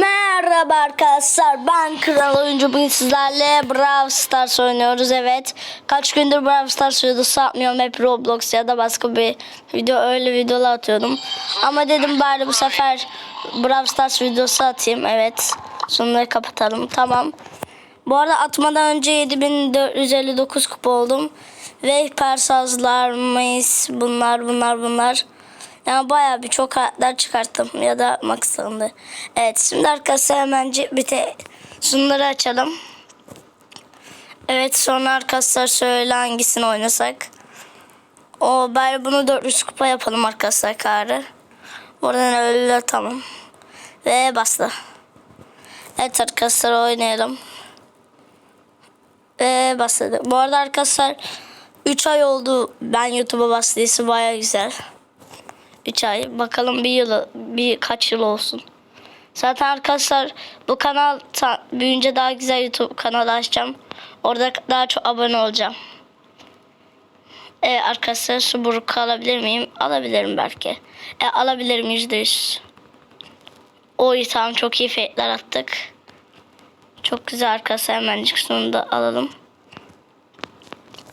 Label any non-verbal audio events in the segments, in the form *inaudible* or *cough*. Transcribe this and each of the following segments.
Merhaba arkadaşlar ben Kral Oyuncu. Bugün sizlerle Brawl Stars oynuyoruz evet. Kaç gündür Brawl Stars videosu atmıyorum hep Roblox ya da başka bir video öyle videolar atıyordum. Ama dedim bari bu sefer Brawl Stars videosu atayım evet. Sonları kapatalım tamam. Bu arada atmadan önce 7459 kupa oldum. Ve hipersazlar, mace bunlar bunlar bunlar yani bayağı bir çok karakter çıkarttım ya da maksandı. Evet şimdi arkadaşlar hemen bir de şunları açalım. Evet sonra arkadaşlar şöyle hangisini oynasak. O bari bunu 400 kupa yapalım arkadaşlar karı. Buradan öyle tamam. Ve bastı. Evet arkadaşlar oynayalım. Ve başladı. Bu arada arkadaşlar 3 ay oldu ben YouTube'a bastıysa baya güzel. 3 ay. Bakalım bir yıl, bir kaç yıl olsun. Zaten arkadaşlar bu kanal büyüyünce daha güzel YouTube kanalı açacağım. Orada daha çok abone olacağım. E, arkadaşlar su buruk alabilir miyim? Alabilirim belki. E, alabilirim yüzde yüz. Oy tamam çok iyi fiyatlar attık. Çok güzel arkadaşlar hemencik şunu da alalım.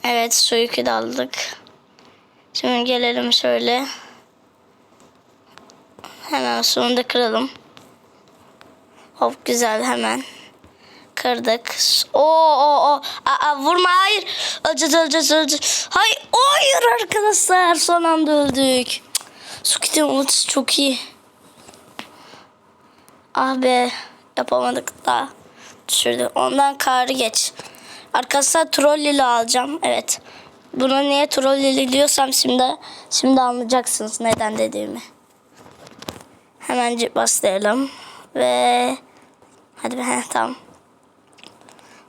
Evet su yükü de aldık. Şimdi gelelim şöyle. Hemen sonunda kıralım. Hop güzel hemen. Kırdık. Oo o o. Aa, vurma hayır. Öleceğiz öleceğiz öleceğiz. Hayır. Hayır arkadaşlar. Son anda öldük. Sukit'in ultisi çok iyi. Ah be. Yapamadık daha. Düşürdü. Ondan karı geç. Arkadaşlar trollili alacağım. Evet. Buna niye trollili diyorsam şimdi şimdi anlayacaksınız neden dediğimi. Hemen başlayalım. Ve hadi be heh, tamam.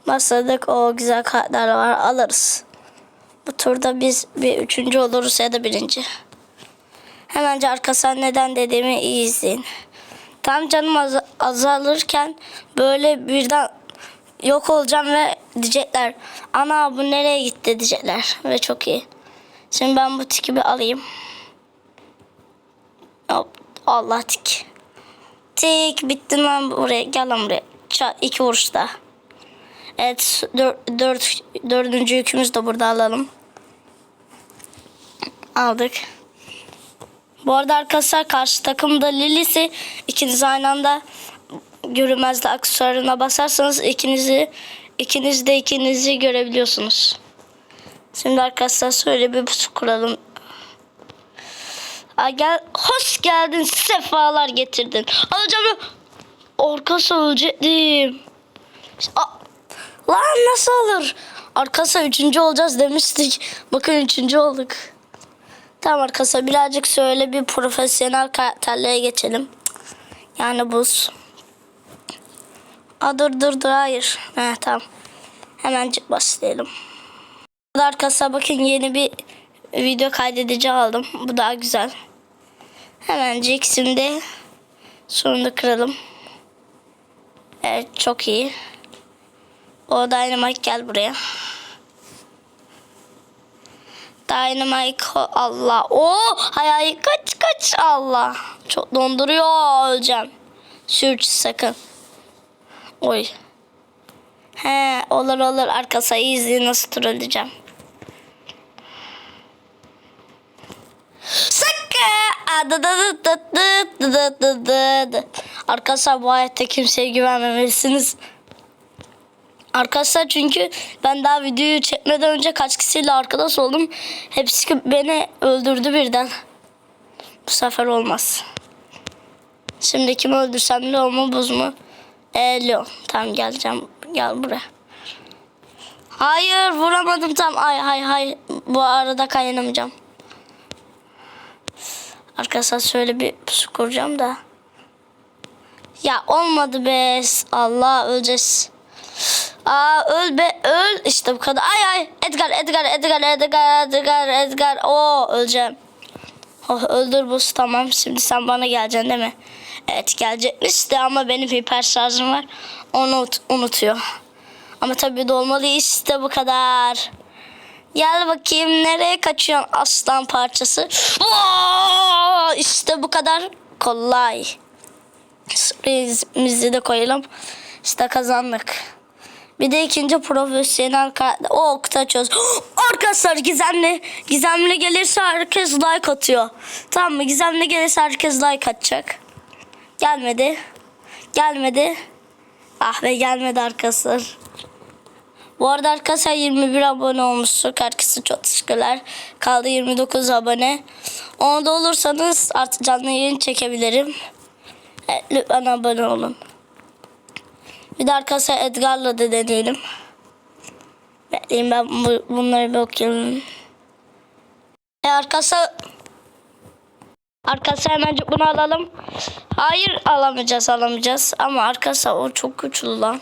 Başladık. O güzel kartlar var. Alırız. Bu turda biz bir üçüncü oluruz ya da birinci. Hemence arkasından neden dediğimi iyi izleyin. Tam canım az- azalırken böyle birden yok olacağım ve diyecekler. Ana bu nereye gitti diyecekler. Ve çok iyi. Şimdi ben bu tiki bir alayım. Hop. Allah tik. Tik bitti lan buraya. Gel lan buraya. Ça iki vuruşta. Evet dört, dört, dördüncü yükümüz de burada alalım. Aldık. Bu arada arkadaşlar karşı takımda Lilis'i ikiniz aynı anda görünmezde aksesuarına basarsanız ikinizi ikiniz de ikinizi görebiliyorsunuz. Şimdi arkadaşlar şöyle bir pusu kuralım. Aa, gel, hoş geldin, sefalar getirdin. Alacağım. Arkası ölecektim. Lan nasıl olur? Arkası üçüncü olacağız demiştik. Bakın üçüncü olduk. Tamam arkadaşlar birazcık şöyle bir profesyonel karakterlere geçelim. Yani buz. Aa, dur dur dur hayır. He, tamam. Hemencik başlayalım. Arkadaşlar bakın yeni bir video kaydedici aldım. Bu daha güzel. Hemencik şimdi sonunda kıralım. Evet çok iyi. O Dynamite gel buraya. Dynamite Allah. O hay hay kaç kaç Allah. Çok donduruyor öleceğim. Sürç sakın. Oy. He olur olur arkası izleyin nasıl trolleyeceğim. Sakın. Arkadaşlar bu hayatta kimseye güvenmemelisiniz. Arkadaşlar çünkü ben daha videoyu çekmeden önce kaç kişiyle arkadaş oldum. Hepsi beni öldürdü birden. Bu sefer olmaz. Şimdi kimi öldürsem Leon mu buz mu? Ee, Leon. Tamam geleceğim. Gel buraya. Hayır vuramadım tam. Ay hay hay. Bu arada kaynamayacağım. Arkadaşlar şöyle bir pusu kuracağım da. Ya olmadı be. Allah öleceğiz. Aa öl be öl. İşte bu kadar. Ay ay. Edgar Edgar Edgar Edgar Edgar Edgar. Oo öleceğim. Oh, öldür bu tamam. Şimdi sen bana geleceksin değil mi? Evet gelecekmiş de ama benim hiper şarjım var. Onu unut- unutuyor. Ama tabii dolmalı işte bu kadar. Gel bakayım nereye kaçıyorsun aslan parçası. Oo, işte bu kadar kolay. Sürprizimizi de koyalım. İşte kazandık. Bir de ikinci profesyonel karakter. O kutu açıyoruz. *gasps* Arkadaşlar gizemli. Gizemli gelirse herkes like atıyor. Tamam mı? Gizemli gelirse herkes like atacak. Gelmedi. Gelmedi. Ah be gelmedi arkadaşlar. Bu arada arkadaşlar 21 abone olmuştuk. Herkese çok teşekkürler. Kaldı 29 abone. Onu da olursanız artık canlı yayın çekebilirim. Evet, lütfen abone olun. Bir de arkadaşlar Edgar'la da deneyelim. Bekleyin ben bu, bunları bir okuyayım. E arkadaşlar Arkadaşlar hemen bunu alalım. Hayır alamayacağız alamayacağız. Ama arkadaşlar o çok güçlü lan.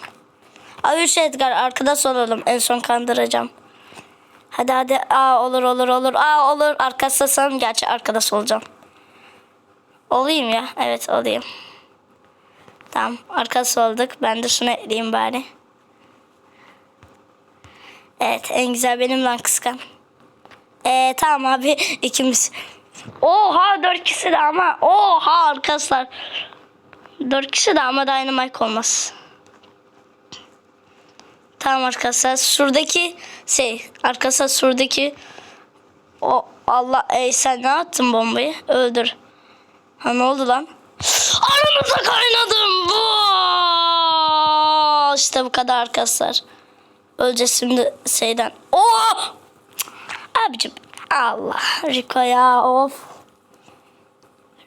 Abi şu Edgar arkadaş olalım. En son kandıracağım. Hadi hadi. Aa olur olur olur. Aa olur. Arkadaşlar sanırım gerçi arkadaş olacağım. Olayım ya. Evet olayım. Tamam. Arkadaş olduk. Ben de şunu ekleyeyim bari. Evet en güzel benim lan kıskan. Ee, tamam abi *laughs* ikimiz. Oha dört kişi de ama. Oha arkadaşlar. Dört kişi de ama Dynamite olmaz. Tamam arkadaşlar. Şuradaki şey. Arkadaşlar şuradaki o Allah ey sen ne attın bombayı? Öldür. Ha ne oldu lan? Aramıza kaynadım. Vaa! İşte bu kadar arkadaşlar. Öleceğiz şimdi şeyden. Oh! Abicim Allah Rico ya of.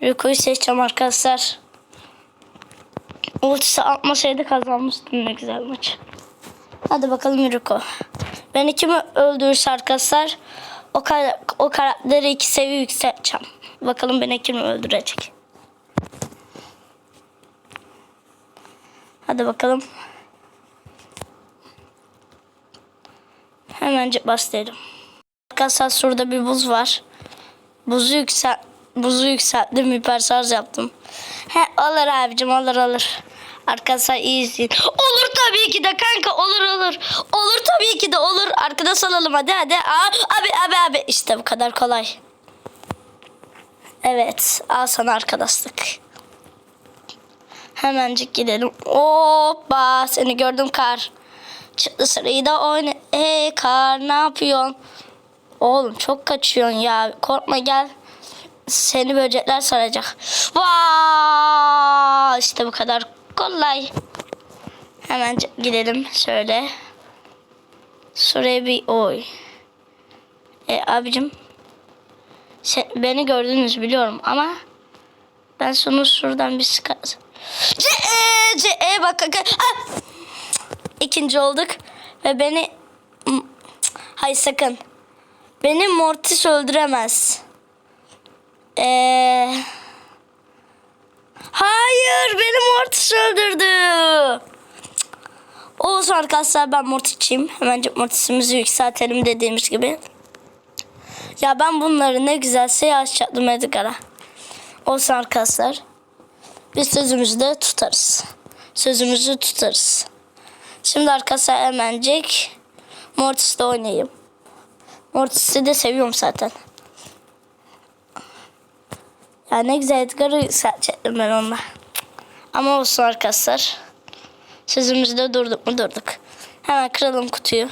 Rico'yu seçeceğim arkadaşlar. Ultisi atmasaydı kazanmıştım ne güzel maç. Hadi bakalım Rico. Ben kimi öldürürse arkadaşlar o, kar o karakteri iki seviye yükselteceğim. Bakalım beni kim öldürecek. Hadi bakalım. Hemencik başlayalım. Arkadaşlar şurada bir buz var. Buzu yüksel buzu yükselttim hipersarj yaptım. He alır abicim alır alır. Arkadaşlar iyisin. Olur tabii ki de kanka olur olur. Olur tabii ki de olur. Arkadaş alalım hadi hadi. Aa, abi abi abi işte bu kadar kolay. Evet al sana arkadaşlık. Hemencik gidelim. Hoppa seni gördüm kar. Çıktı sırayı da oyna. Hey kar ne yapıyorsun? Oğlum çok kaçıyorsun ya. Korkma gel. Seni böcekler saracak. Vaa! İşte bu kadar kolay. Hemen gidelim şöyle. Şuraya oy. E abicim. Sen, beni gördünüz biliyorum ama ben şunu şuradan bir sıkar. C e, C e bak. Ah! İkinci olduk ve beni Hayır sakın. Beni Mortis öldüremez. Ee... Hayır beni Mortis öldürdü. Olsun arkadaşlar ben Mortis'çiyim. Hemencik Mortis'imizi yükseltelim dediğimiz gibi. Ya ben bunları ne güzel şey açacaktım Edgar'a. Olsun arkadaşlar. Biz sözümüzü de tutarız. Sözümüzü tutarız. Şimdi arkadaşlar hemencik Mortis'te oynayayım. Mortis'i de seviyorum zaten. Ya ne güzel Edgar'ı yükseltecektim ben onunla. Ama olsun arkadaşlar. Sözümüzde durduk mu durduk. Hemen kıralım kutuyu.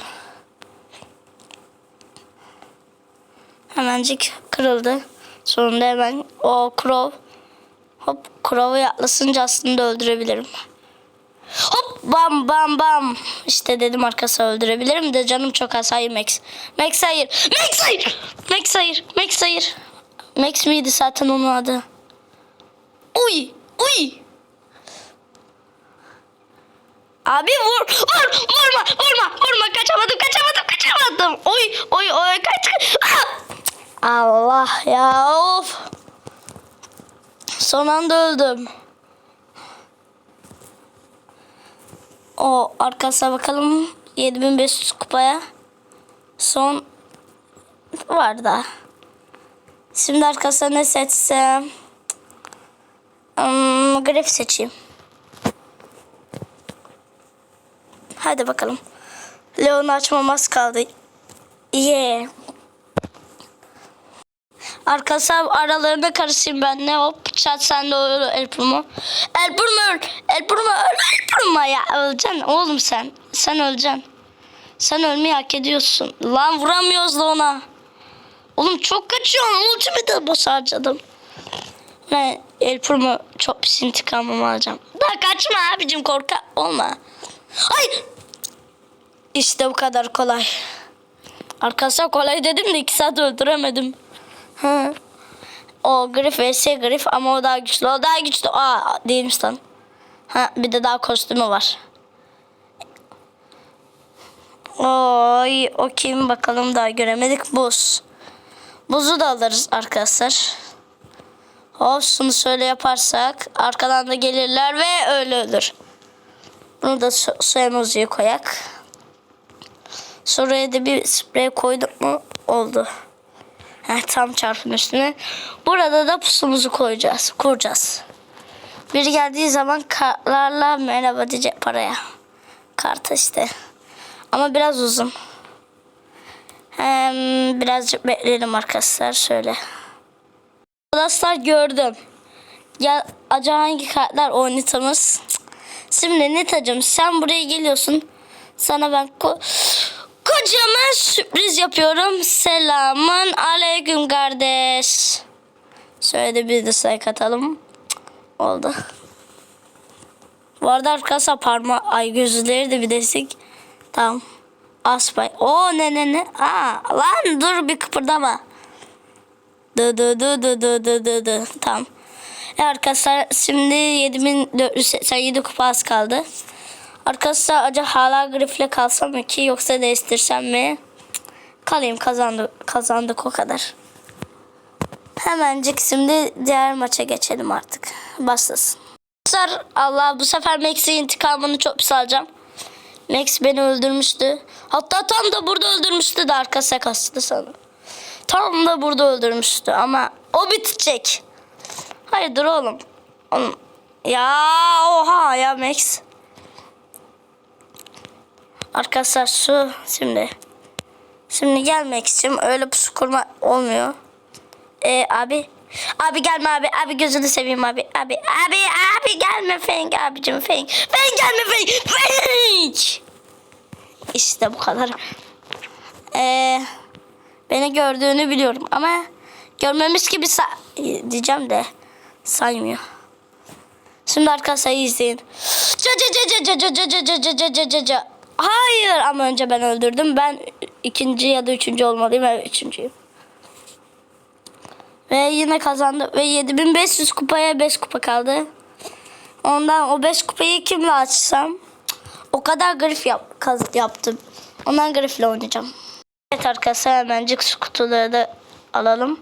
Hemencik kırıldı. Sonunda hemen o Crow. Hop Crow'u yaklasınca aslında öldürebilirim. Hop bam bam bam. İşte dedim arkası öldürebilirim de canım çok az. Hayır Max. Max hayır. Max hayır. Max hayır. Max hayır. Max miydi zaten onun adı? Uy. Uy. Abi vur. Vur. Vurma. Vurma. Vurma. Kaçamadım. Kaçamadım. Kaçamadım. Oy. Oy. Oy. Kaç. Ah! Allah ya. Of. Son anda öldüm. O arkasına bakalım. 7500 kupaya. Son var da. Şimdi arkasına ne seçsem? Hmm, graf seçeyim. Hadi bakalım. Leon'u açmamaz kaldı. Yeah. Arkadaşlar aralarında karışayım ben ne hop çat sen de öl El Primo. El Primo öl. El Primo öl. El Primo ya öleceksin oğlum sen. Sen öleceksin. Sen ölmeyi hak ediyorsun. Lan vuramıyoruz da ona. Oğlum çok kaçıyorsun. Ultimi de boss harcadım. Ben El Primo çok pis intikamımı alacağım. Daha kaçma abicim korka olma. Ay. İşte bu kadar kolay. Arkadaşlar kolay dedim de iki saat öldüremedim. Hı. O Griff vs Griff ama o daha güçlü. O daha güçlü. Aa değilmiş lan. Ha bir de daha kostümü var. Oy o kim bakalım daha göremedik. Buz. Buzu da alırız arkadaşlar. Şunu şöyle yaparsak arkadan da gelirler ve öyle ölür. Bunu da su, su emojiye koyak. Şuraya da bir sprey koyduk mu oldu. Heh, tam çarpın üstüne. Burada da pusumuzu koyacağız. Kuracağız. Biri geldiği zaman kartlarla merhaba diyecek paraya. Karta işte. Ama biraz uzun. Birazcık bekleyelim arkadaşlar. Şöyle. Arkadaşlar gördüm. Ya acaba hangi kartlar oynatamız? Şimdi Nitacığım sen buraya geliyorsun. Sana ben ko kocaman sürpriz yapıyorum. Selamun aleyküm kardeş. Şöyle de bir dislike atalım. Oldu. Bu arada arkadaşlar parma ay gözleri de bir destek. Tamam. Aspay. O ne ne ne. Aa, lan dur bir kıpırdama. Dı dı dı dı dı dı dı dı. Tamam. Arkadaşlar şimdi 7487 kupa az kaldı. Arkadaşlar acaba hala grifle kalsam mı ki yoksa değiştirsem mi? Kalayım kazandık, kazandık o kadar. Hemencik şimdi diğer maça geçelim artık. Başlasın. Arkadaşlar Allah bu sefer Max'in intikamını çok pis alacağım. Max beni öldürmüştü. Hatta tam da burada öldürmüştü de arkasına kastı sanırım. Tam da burada öldürmüştü ama o bitecek. Hayırdır oğlum? Oğlum. Ya oha ya Max. Arkadaşlar su şimdi. Şimdi gelmek için öyle pusu kurma olmuyor. Ee, abi. Abi gelme abi. Abi gözünü seveyim abi. Abi abi abi gelme Feng abicim Feng. Feng gelme Feng. Feng. İşte bu kadar. Ee, beni gördüğünü biliyorum ama görmemiz gibi diyeceğim de saymıyor. Şimdi arkadaşlar izleyin. Hayır ama önce ben öldürdüm. Ben ikinci ya da üçüncü olmalıyım. Evet üçüncüyüm. Ve yine kazandı. Ve 7500 kupaya 5 kupa kaldı. Ondan o 5 kupayı kimle açsam? O kadar grif yap, kaz, yaptım. Ondan grifle oynayacağım. Evet arkadaşlar hemencik su kutuları da alalım.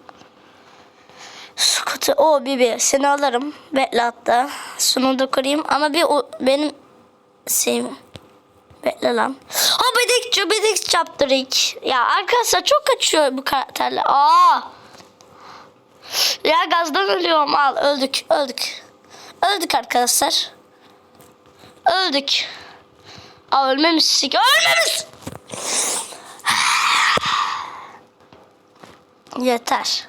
Su kutu. O Bibi seni alırım. Bekle hatta. Şunu da kırayım. Ama bir o, benim şeyim. Bekle lan. Ha bedik cübedik çaptırık. Ya arkadaşlar çok kaçıyor bu karakterler. Aa. Ya gazdan ölüyorum. Al öldük öldük. Öldük arkadaşlar. Öldük. Aa ölmemişsik. Ölmemiş. Yeter.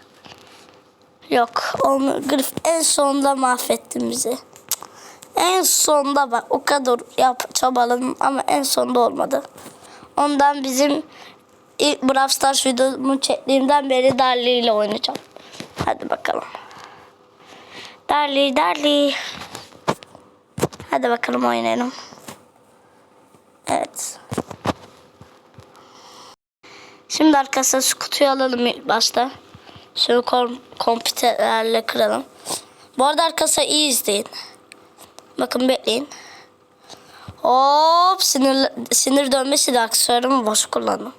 Yok. Onu Grif en sonunda mahvettin bizi. En sonunda bak o kadar yap çabaladım ama en sonunda olmadı. Ondan bizim ilk Brawl Stars videomu çektiğimden beri Darli ile oynayacağım. Hadi bakalım. Darli Darli. Hadi bakalım oynayalım. Evet. Şimdi arkadaşlar şu kutuyu alalım ilk başta. Şunu kom kompüterlerle kıralım. Bu arada arkadaşlar iyi izleyin. Bakın bekleyin. Hop sinir, sinir dönmesi de aksesuarımı boş kullandım.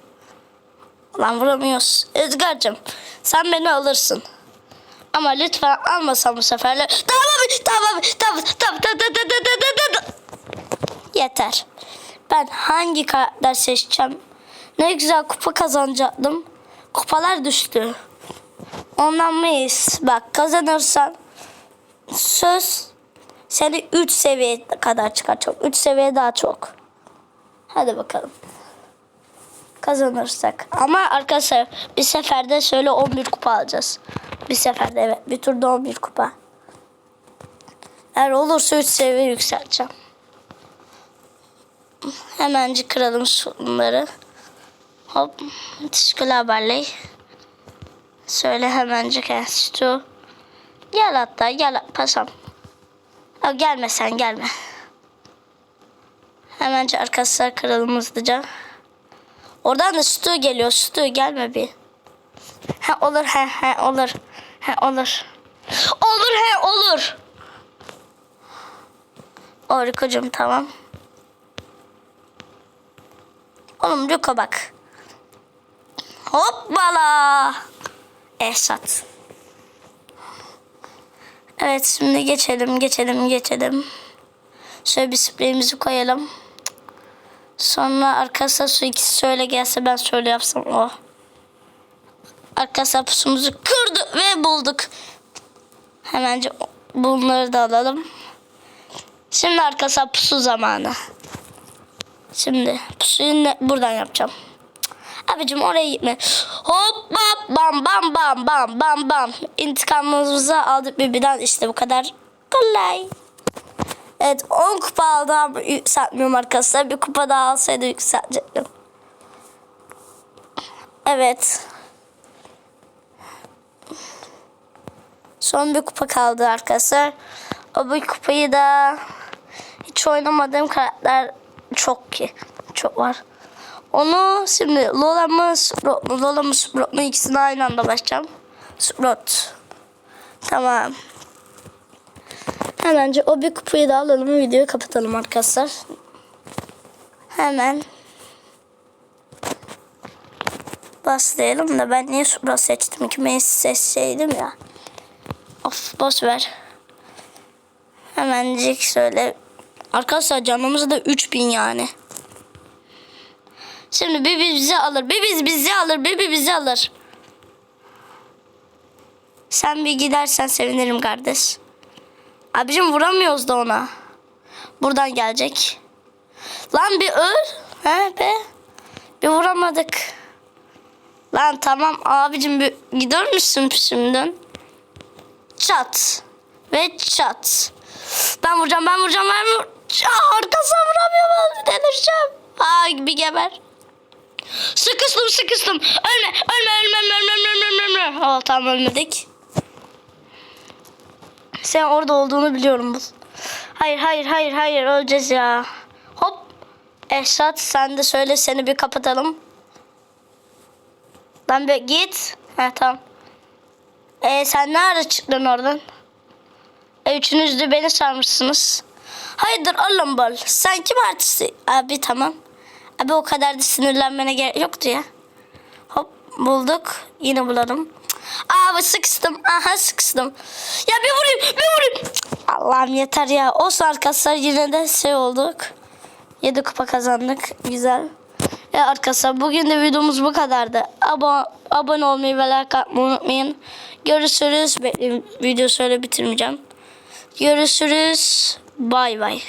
Lan vuramıyoruz. Edgar'cığım sen beni alırsın. Ama lütfen almasan bu seferle. Tamam tamam tamam tamam tamam tamam tamam tamam. Yeter. Ben hangi karakter seçeceğim? Ne güzel kupa kazanacaktım. Kupalar düştü. Ondan mıyız? Bak kazanırsan söz seni 3 seviye kadar çıkar çok. 3 seviye daha çok. Hadi bakalım. Kazanırsak. Ama arkadaşlar bir seferde şöyle 11 kupa alacağız. Bir seferde evet. Bir turda 11 kupa. Eğer olursa 3 seviye yükselteceğim. Hemencik kıralım şunları. Hop. Teşekkürler haberley. Söyle hemencik enstitü. Gel hatta gel pasam. Ya gelme sen gelme. Hemencik arkadaşlar kıralım hızlıca. Oradan da sütü geliyor. Sütü gelme bir. He olur he he olur. He olur. Olur he olur. Orikucum tamam. Oğlum Luka bak. Hoppala. Esat. Evet şimdi geçelim geçelim geçelim. Şöyle bir spreyimizi koyalım. Sonra arkasına su ikisi şöyle gelse ben şöyle yapsam o. Arkasına pusumuzu kırdı ve bulduk. Hemenci bunları da alalım. Şimdi arkasına pusu zamanı. Şimdi pusuyu ne, buradan yapacağım. Abicim oraya gitme. Hop bam bam bam bam bam bam bam. İntikamımızı aldık birbirinden işte bu kadar kolay. Evet 10 kupa aldım yükseltmiyorum arkadaşlar. Bir kupa daha alsaydı yükseltecektim. Evet. Son bir kupa kaldı arkadaşlar. O bu kupayı da hiç oynamadığım karakter çok ki. Çok var. Onu şimdi Lola mı Sprout mu? Lola mı Sprout mu? İkisini aynı anda başlayacağım. Sprout. Tamam. Hemen o bir kupayı da alalım videoyu kapatalım arkadaşlar. Hemen başlayalım da ben niye Sprout seçtim ki? Ben seçseydim ya. Of boş ver. Hemencik söyle. Arkadaşlar canımız da 3000 yani. Şimdi bir bizi alır. Bir biz bizi alır. Bir bir bizi alır. Sen bir gidersen sevinirim kardeş. Abicim vuramıyoruz da ona. Buradan gelecek. Lan bir öl. He be. Bir vuramadık. Lan tamam abicim bir gider misin şimdiden? Çat. Ve çat. Ben vuracağım ben vuracağım ben vuracağım. Arkasına vuramıyorum delireceğim. Aa bir geber. Sıkıştım sıkıştım. Ölme ölme ölme ölme ölme ölme ölme. Oh, tamam ölmedik. Sen orada olduğunu biliyorum. Hayır hayır hayır hayır öleceğiz ya. Hop. Esat sen de söyle seni bir kapatalım. Lan bir git. He tamam. E sen ne ara çıktın oradan? E, üçünüz de beni sarmışsınız. Hayırdır oğlum bol. Sen kim artisti? Abi tamam. Abi o kadar da sinirlenmene gerek yoktu ya. Hop bulduk. Yine bulalım. Abi sıkıştım. Aha sıkıştım. Ya bir vurayım bir vurayım. Allah'ım yeter ya. Olsun arkadaşlar yine de şey olduk. 7 kupa kazandık. Güzel. Ve arkadaşlar bugün de videomuz bu kadardı. Abo abone olmayı ve like atmayı unutmayın. Görüşürüz. Bekleyin video şöyle bitirmeyeceğim. Görüşürüz. Bay bay.